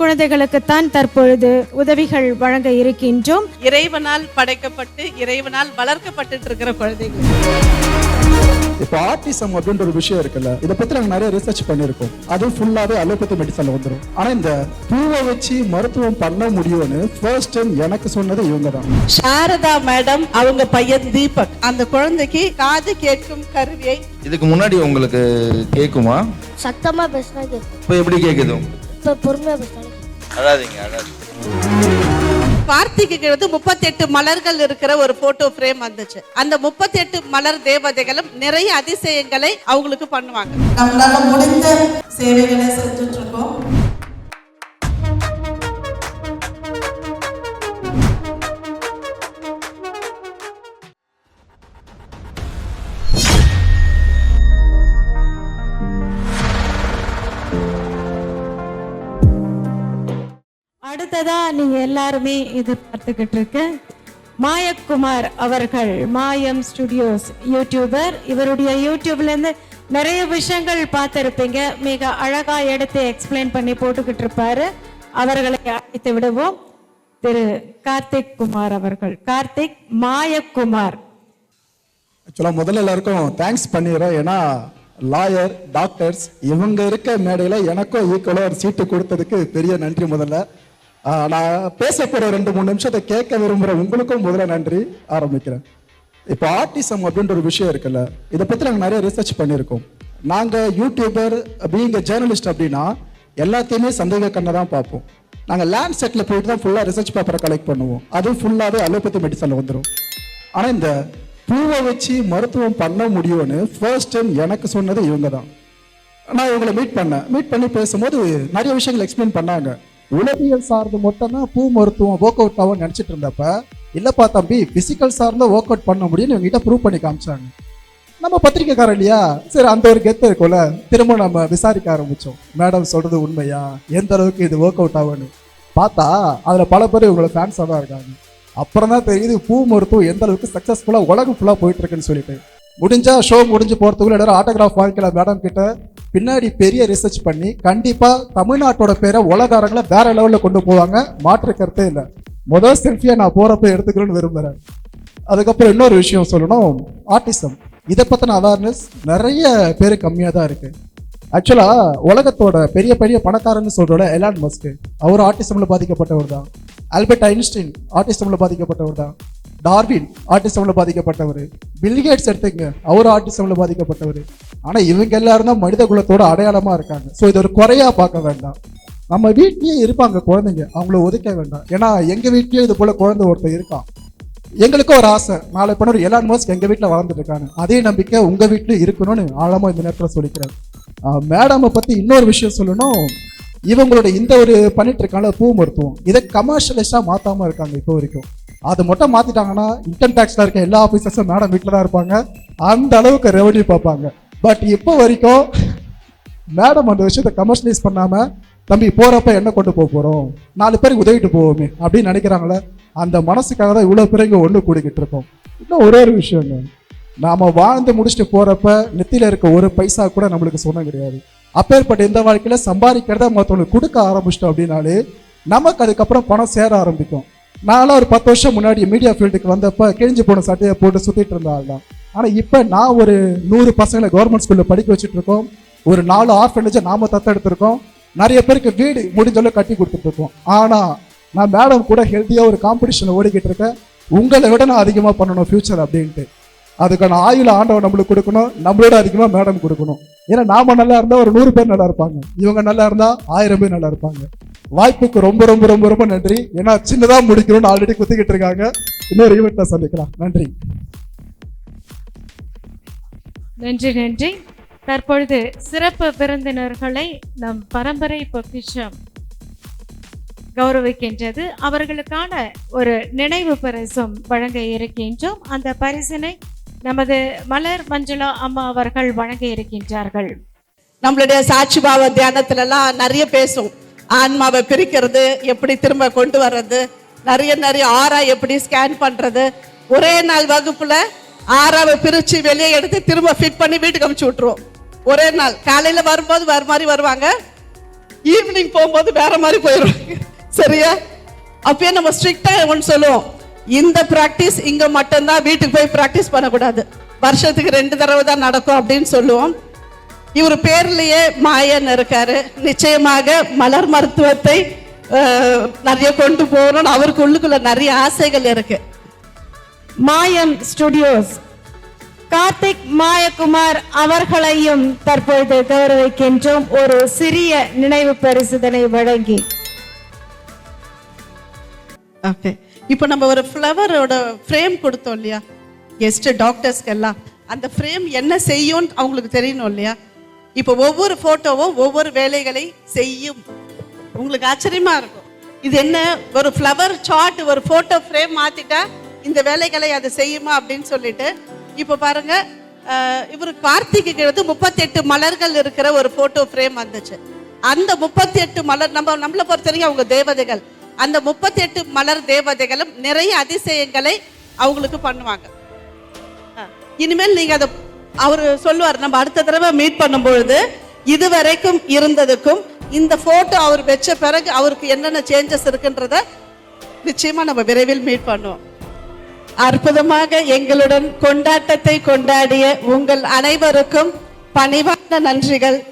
குழந்தைகளுக்குத்தான் தற்பொழுது உதவிகள் வழங்க இருக்கின்றோம். இறைவனால் படைக்கப்பட்டு இறைவனால் வளர்க்கப்பட்டு இருக்கிற குழந்தைகள். இப்போ ஆர்டிசம் அப்படின்ற ஒரு விஷயம் இருக்குல்ல இதை பத்தி நாங்க நிறைய ரிசர்ச் பண்ணியிருக்கோம். அது ஃபுல்லாவே அலோபதி மெடிசன்ல வந்துடும் ஆனா இந்த பூவை வச்சு மருத்துவம் பண்ண முடியும்னு ஃபர்ஸ்ட் டைம் எனக்கு சொன்னது இவங்க தான் சாரதா மேடம் அவங்க பையன் தீபக். அந்த குழந்தைக்கு காது கேட்கும் கருவியை இதுக்கு முன்னாடி உங்களுக்கு கேக்குமா? சத்தமா பேசினா கேட்கும் இப்போ எப்படி கேக்குது இப்போ பொறுமையா பேசினா அழாதீங்க அழாதீங்க. கார்த்திகைக்கு வந்து முப்பத்தெட்டு மலர்கள் இருக்கிற ஒரு போட்டோ ஃப்ரேம் வந்துச்சு. அந்த முப்பத்தெட்டு மலர் தேவதைகளும் நிறைய அதிசயங்களை அவங்களுக்கு பண்ணுவாங்க. நம்மளால முடிந்த சேவைகளை செஞ்சுட்டு அடுத்ததா நீங்க எல்லாருமே எதிர்பார்த்துக்கிட்டு இருக்க மாயக்குமார் அவர்கள் மாயம் ஸ்டுடியோஸ் யூடியூபர். இவருடைய யூடியூப்ல இருந்து நிறைய விஷயங்கள் பார்த்துருப்பீங்க. மிக அழகா எடுத்து எக்ஸ்பிளைன் பண்ணி போட்டுக்கிட்டு இருப்பாரு அவர்களை அழைத்து விடுவோம். திரு கார்த்திக் குமார் அவர்கள். கார்த்திக் மாயக்குமார். ஆக்சுவலாக முதல்ல எல்லாருக்கும் தேங்க்ஸ் பண்ணிடுறேன். ஏன்னா லாயர் டாக்டர்ஸ் இவங்க இருக்க மேடையில் எனக்கும் ஈக்குவலாக ஒரு சீட்டு கொடுத்ததுக்கு பெரிய நன்றி முதல்ல. நான் பேச போகிற ரெண்டு மூணு நிமிஷத்தை கேட்க விரும்புகிற உங்களுக்கும் முதல்ல நன்றி. ஆரம்பிக்கிறேன். இப்போ ஆர்டிசம் அப்படின்ற ஒரு விஷயம் இருக்குல்ல இதை பற்றி நாங்கள் நிறைய ரிசர்ச் பண்ணியிருக்கோம். நாங்கள் யூடியூபர் பீங்க ஜேர்னலிஸ்ட் அப்படின்னா எல்லாத்தையுமே சந்தேக கண்ணை தான் பார்ப்போம். நாங்கள் லேண்ட் செட்டில் போயிட்டு தான் ஃபுல்லாக ரிசர்ச் பேப்பரை கலெக்ட் பண்ணுவோம். அதுவும் ஃபுல்லாகவே அலோபதி மெடிசனில் வந்துடும் ஆனால் இந்த பூவை வச்சு மருத்துவம் பண்ண முடியும்னு ஃபர்ஸ்ட் டைம் எனக்கு சொன்னது இவங்க தான். நான் இவங்களை மீட் பண்ணேன். மீட் பண்ணி பேசும்போது நிறைய விஷயங்கள் எக்ஸ்பிளைன் பண்ணாங்க. உளவியல் சார்ந்து மட்டும்தான் பூ மருத்துவம் ஒர்க் அவுட் ஆகும் நினச்சிட்டு இருந்தப்ப இல்லைப்பா தம்பி ஃபிசிக்கல் சார்ந்த ஒர்க் அவுட் பண்ண முடியும்னு இவங்ககிட்ட ப்ரூவ் பண்ணி காமிச்சாங்க. நம்ம பத்திரிக்கைக்காரன் இல்லையா? சரி அந்த ஒரு கெத்து இருக்கும்ல. திரும்ப நம்ம விசாரிக்க ஆரம்பித்தோம் மேடம் சொல்கிறது உண்மையா? எந்த அளவுக்கு இது ஒர்க் அவுட் ஆகும்னு. பார்த்தா அதில் பல பேர் இவங்களோட ஃபேன்ஸாக தான் இருக்காங்க. அப்புறம் தான் தெரியுது பூ மருத்துவம் எந்த அளவுக்கு சக்ஸஸ்ஃபுல்லாக உலகம் ஃபுல்லாக போயிட்டு இருக்குன்னு சொல்லிட்டு. முடிஞ்சா ஷோ முடிஞ்சு போகிறதுக்குள்ள எல்லாரும் ஆட்டோகிராஃப் வாங்கிக்கலாம் மேடம் கிட்ட பின்னாடி பெரிய ரிசர்ச் பண்ணி கண்டிப்பாக தமிழ்நாட்டோட பேரை உலகாரங்களை வேற லெவலில் கொண்டு போவாங்க. மாற்று கருத்தே இல்லை. முதல் செல்ஃபியை நான் போகிறப்ப எடுத்துக்கணும்னு விரும்புகிறேன் அதுக்கப்புறம் இன்னொரு விஷயம் சொல்லணும். ஆர்டிசம் இதை பற்றின அவேர்னஸ் நிறைய பேர் கம்மியாக தான் இருக்குது ஆக்சுவலாக உலகத்தோட பெரிய பெரிய பணக்காரன்னு சொல்கிறோட எலான் மஸ்க் அவர் ஆர்டிசமில் பாதிக்கப்பட்டவர் தான். ஆல்பர்ட் ஐன்ஸ்டீன் ஆர்டிசமில் பாதிக்கப்பட்டவர் தான். டார்வின் ஆர்டிசமில் பாதிக்கப்பட்டவர். பில்கேட்ஸ் எடுத்துங்க அவர் ஆர்டிசமில் பாதிக்கப்பட்டவர். ஆனால் இவங்க எல்லாரும் தான் மனித குலத்தோட அடையாளமாக இருக்காங்க. ஸோ இது ஒரு குறையாக பார்க்க வேண்டாம். நம்ம வீட்லேயே இருப்பாங்க குழந்தைங்க. அவங்கள ஒதுக்க வேண்டாம். ஏன்னா எங்கள் வீட்லேயும் இது போல் குழந்தை ஒருத்தர் இருக்கான். எங்களுக்கும் ஒரு ஆசை. நாளை பண்ண ஒரு எலான் மாஸ்க் எங்கள் வீட்டில் வளர்ந்துட்டு இருக்காங்க அதே நம்பிக்கை உங்கள் வீட்டில் இருக்கணும்னு ஆழமாக இந்த நேரத்தில் சொல்லிக்கிறேன். மேடமை பற்றி இன்னொரு விஷயம் சொல்லணும். இவங்களோட இந்த ஒரு பண்ணிட்டு இருக்காங்க பூ மருத்துவம். இதை கமர்ஷியலைஸாக மாற்றாமல் இருக்காங்க இப்போ வரைக்கும். அது மட்டும் மாற்றிட்டாங்கன்னா இன்கம் டேக்ஸில் இருக்க எல்லா ஆஃபீஸர்ஸும் மேடம் வீட்டில் தான் இருப்பாங்க. அந்த அளவுக்கு ரெவன்யூ பார்ப்பாங்க. பட் இப்போ வரைக்கும் மேடம் அந்த விஷயத்தை கமர்ஷியலைஸ் பண்ணாமல் தம்பி போகிறப்ப என்ன கொண்டு போக போகிறோம் நாலு பேருக்கு உதவிட்டு போவோமே அப்படின்னு நினைக்கிறாங்களே அந்த மனசுக்காக தான் இவ்வளோ பேர் இங்கே ஒன்று கூடிக்கிட்டு இருக்கோம். இன்னும் ஒரே ஒரு விஷயங்க நாம் வாழ்ந்து முடிச்சுட்டு போகிறப்ப நெத்தியில் இருக்க ஒரு பைசா கூட நம்மளுக்கு சொன்ன கிடையாது. அப்பேற்பட்ட இந்த வாழ்க்கையில் சம்பாதிக்கிறத மற்றவங்களுக்கு கொடுக்க ஆரம்பிச்சிட்டோம் அப்படின்னாலே நமக்கு அதுக்கப்புறம் பணம் சேர ஆரம்பிக்கும். நான்லாம் ஒரு பத்து வருஷம் முன்னாடி மீடியா ஃபீல்டுக்கு வந்தப்போ கிழிஞ்சு போன சட்டையை போட்டு சுத்திட்டு இருந்த ஆனால் இப்போ நான் ஒரு நூறு பசங்களை கவர்மெண்ட் ஸ்கூலில் படிக்க வச்சுட்ருக்கோம் ஒரு நாலு ஆர்ஃபனேஜை நாம் தத்தெடுத்திருக்கோம். நிறைய பேருக்கு வீடு முடிஞ்சளவு கட்டி கொடுத்துட்ருக்கோம் ஆனால் நான் மேடம் கூட ஹெல்த்தியாக ஒரு காம்படிஷனில் ஓடிக்கிட்டு இருக்கேன். உங்களை விட நான் அதிகமாக பண்ணணும் ஃப்யூச்சர் அப்படின்ட்டு. அதுக்கான ஆயுள ஆண்டவன் நம்மளுக்கு கொடுக்கணும். நம்மளோட அதிகமாக மேடம் கொடுக்கணும். ஏன்னா நாம நல்லா இருந்தால் ஒரு நூறு பேர் நல்லா இருப்பாங்க. இவங்க நல்லா இருந்தால் ஆயிரம் பேர் நல்லா இருப்பாங்க. வாய்ப்புக்கு ரொம்ப ரொம்ப ரொம்ப ரொம்ப நன்றி. ஏன்னா சின்னதாக முடிக்கணும்னு ஆல்ரெடி குத்திக்கிட்டு இருக்காங்க. இன்னொரு ஈவெண்ட்ல சந்திக்கலாம். நன்றி. நன்றி நன்றி. தற்பொழுது சிறப்பு விருந்தினர்களை நம் பரம்பரை பொக்கிஷம் கௌரவிக்கின்றது. அவர்களுக்கான ஒரு நினைவு பரிசும் வழங்க இருக்கின்றோம். அந்த பரிசினை நமது மலர் மஞ்சுளா அம்மா அவர்கள் வழங்க இருக்கின்றார்கள். நம்மளுடைய சாட்சி பாவ நிறைய பேசும். ஆன்மாவை பிரிக்கிறது எப்படி திரும்ப கொண்டு வர்றது நிறைய நிறைய ஆறா எப்படி ஸ்கேன் பண்றது. ஒரே நாள் வகுப்புல ஆறாவை பிரிச்சு வெளியே எடுத்து திரும்ப ஃபிட் பண்ணி வீட்டுக்கு அமுச்சு விட்ருவோம் ஒரே நாள். காலையில வரும்போது வர மாதிரி வருவாங்க. ஈவினிங் போகும்போது வேற மாதிரி போயிடும் சரியா? அப்பயே நம்ம ஸ்ட்ரிக்டா ஒன்று சொல்லுவோம். இந்த ப்ராக்டிஸ் இங்க மட்டும்தான் வீட்டுக்கு போய் ப்ராக்டிஸ் பண்ணக்கூடாது. வருஷத்துக்கு ரெண்டு தடவை தான் நடக்கும் அப்படின்னு சொல்லுவோம். இவர் பேர்லயே மாயன் இருக்காரு. நிச்சயமாக மலர் மருத்துவத்தை நிறைய கொண்டு போகணும்னு அவருக்கு உள்ளுக்குள்ள நிறைய ஆசைகள் இருக்குது மாயம் ஸ்டுடியோஸ். கார்த்திக் மாயகுமார் அவர்களையும் தற்பொழுது கௌரவிக்கின்றோம். ஒரு சிறிய நினைவு பரிசுதனை வழங்கி. ஓகே. இப்போ நம்ம ஒரு ஃப்ளவரோட ஃப்ரேம் கொடுத்தோம் இல்லையா? கெஸ்ட் டாக்டர்ஸ்க்கு எல்லாம் அந்த ஃப்ரேம் என்ன செய்யும் அவங்களுக்கு தெரியணும் இல்லையா? இப்போ ஒவ்வொரு ஃபோட்டோவும் ஒவ்வொரு வேலைகளை செய்யும். உங்களுக்கு ஆச்சரியமா இருக்கும். இது என்ன? ஒரு ஃப்ளவர் சார்ட் ஒரு ஃபோட்டோ ஃப்ரேம் மாத்திட்டா இந்த வேலைகளை அது செய்யுமா அப்படின்னு சொல்லிட்டு இப்போ பாருங்க அஹ், இவர் கார்த்திகைக்கு முப்பத்தெட்டு மலர்கள் இருக்கிற ஒரு ஃபோட்டோ ஃப்ரேம் வந்துச்சு. அந்த முப்பத்தி எட்டு மலர் நம்ம நம்மளை பொறுத்த வரைக்கும் அவங்க தேவதைகள். அந்த முப்பத்தி எட்டு மலர் தேவதைகளும் நிறைய அதிசயங்களை அவங்களுக்கு பண்ணுவாங்க. இனிமேல் நீங்க அதை அவர் சொல்லுவார் நம்ம அடுத்த தடவை மீட் பண்ணும்பொழுது இதுவரைக்கும் இருந்ததுக்கும் இந்த போட்டோ அவர் வச்ச பிறகு அவருக்கு என்னென்ன சேஞ்சஸ் இருக்குன்றத நிச்சயமா நம்ம விரைவில் மீட் பண்ணுவோம். அற்புதமாக எங்களுடன் கொண்டாட்டத்தை கொண்டாடிய உங்கள் அனைவருக்கும் பணிவான நன்றிகள்.